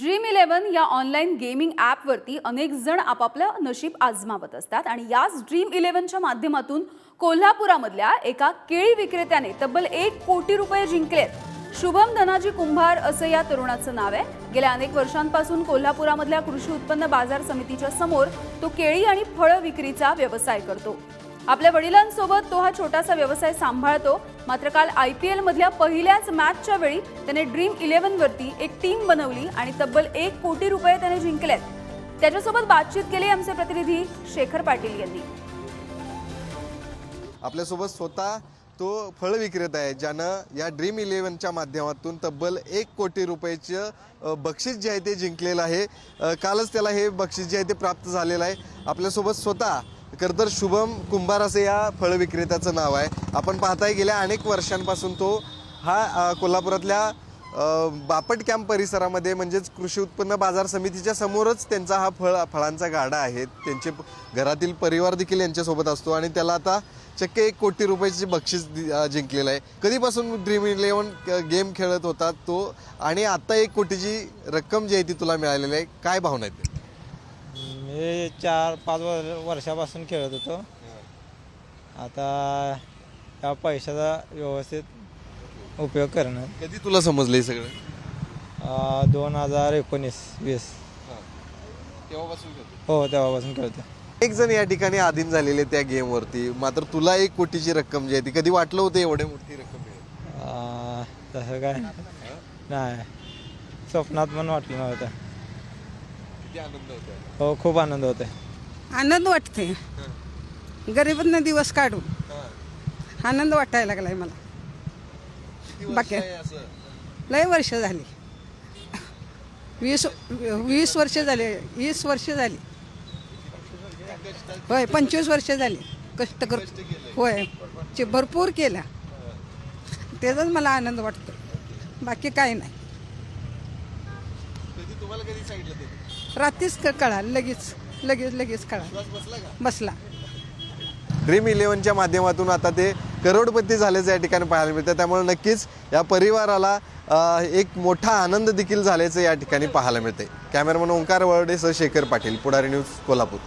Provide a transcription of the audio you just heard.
Dream eleven या online gaming ॲपवरती अनेक जण आपापलं नशीब आजमावत असतात. आणि याच ड्रीम इलेव्हनच्या माध्यमातून कोल्हापुरामधल्या एका केळी विक्रेत्याने तब्बल एक कोटी रुपये जिंकलेत. शुभम धनाजी कुंभार असं या तरुणाचं नाव आहे. गेल्या अनेक वर्षांपासून कोल्हापुरामधल्या कृषी उत्पन्न बाजार समितीच्या समोर तो केळी आणि फळं विक्रीचा व्यवसाय करतो. आपल्या वडिलांसोबत तो हा छोटासा व्यवसाय सांभाळतो. मात्र काल आय पी एलमधल्या पहिल्याच मॅचच्या वेळी त्याने ड्रीम इलेव्हनवरती एक टीम बनवली आणि तब्बल एक कोटी रुपये त्याने जिंकलेत. त्याच्यासोबत बातचीत केली आमचे प्रतिनिधी शेखर पाटील यांनी. आपल्यासोबत स्वतः तो फळ विक्रेता आहे ज्यानं या ड्रीम इलेव्हनच्या माध्यमातून तब्बल एक कोटी रुपयाचं बक्षीस जे आहे ते जिंकलेलं आहे. कालच त्याला हे बक्षीस जे आहे ते प्राप्त झालेलं आहे. आपल्यासोबत स्वतः खरं तर शुभम कुंभार असं या फळ विक्रेत्याचं नाव आहे. आपण पाहताय गेल्या अनेक वर्षांपासून तो हा कोल्हापुरातल्या बापट कॅम्प परिसरामध्ये म्हणजेच कृषी उत्पन्न बाजार समितीच्या समोरच त्यांचा हा फळ फळांचा गाडा आहे. त्यांचे घरातील परिवार देखील यांच्यासोबत असतो आणि त्याला आता चक्क एक कोटी रुपयाचे बक्षीस दि- जिंकलेलं आहे. कधीपासून ड्रीम इलेव्हन गेम खेळत होता तो आणि आता एक कोटीची रक्कम जी आहे ती तुला मिळालेली आहे. काय भावना आहेत? मी चार पाच वर वर्षापासून खेळत होतो. आता या पैशाचा व्यवस्थित उपयोग करणं कधी तुला समजलं हे सगळं? दोन हजार एकोणीस वीस. तेव्हापासून हो तेव्हापासून खेळतो. एक जण या ठिकाणी आधीन झालेले त्या गेमवरती मात्र तुला एक कोटीची रक्कम जी आहे ती कधी वाटलं होतं एवढे मोठी रक्कम मिळेल? अं, तसं काय? नाही. स्वप्नात पण वाटलं नव्हतं. किती आनंद होतो हो खूप आनंद होतो आनंद वाटते गरिबांना दिवस काढून आनंद वाटायला लागलाय मला. बाकी लय वर्ष झाली. वीस वीस वर्ष झाले वीस वर्ष झाली. होय पंचवीस वर्ष झाली. कष्ट कर होय चे भरपूर केला. त्याचाच मला आनंद वाटतो बाकी काही नाही. तुम्हाला कधी सांगितलं ते? रात्रीच क- कळालं लगेच लगेच लगेच कळालं बसला का? बसला. ड्रीम इलेव्हनच्या माध्यमातून आता ते करोडपती झाल्याचं या ठिकाणी पाहायला मिळतं. त्यामुळे नक्कीच या परिवाराला अ, एक मोठा आनंद देखील झाल्याचं या ठिकाणी पाहायला मिळते कॅमेरामन ओंकार वळडेसह शेखर पाटील पुढारी न्यूज कोल्हापूर.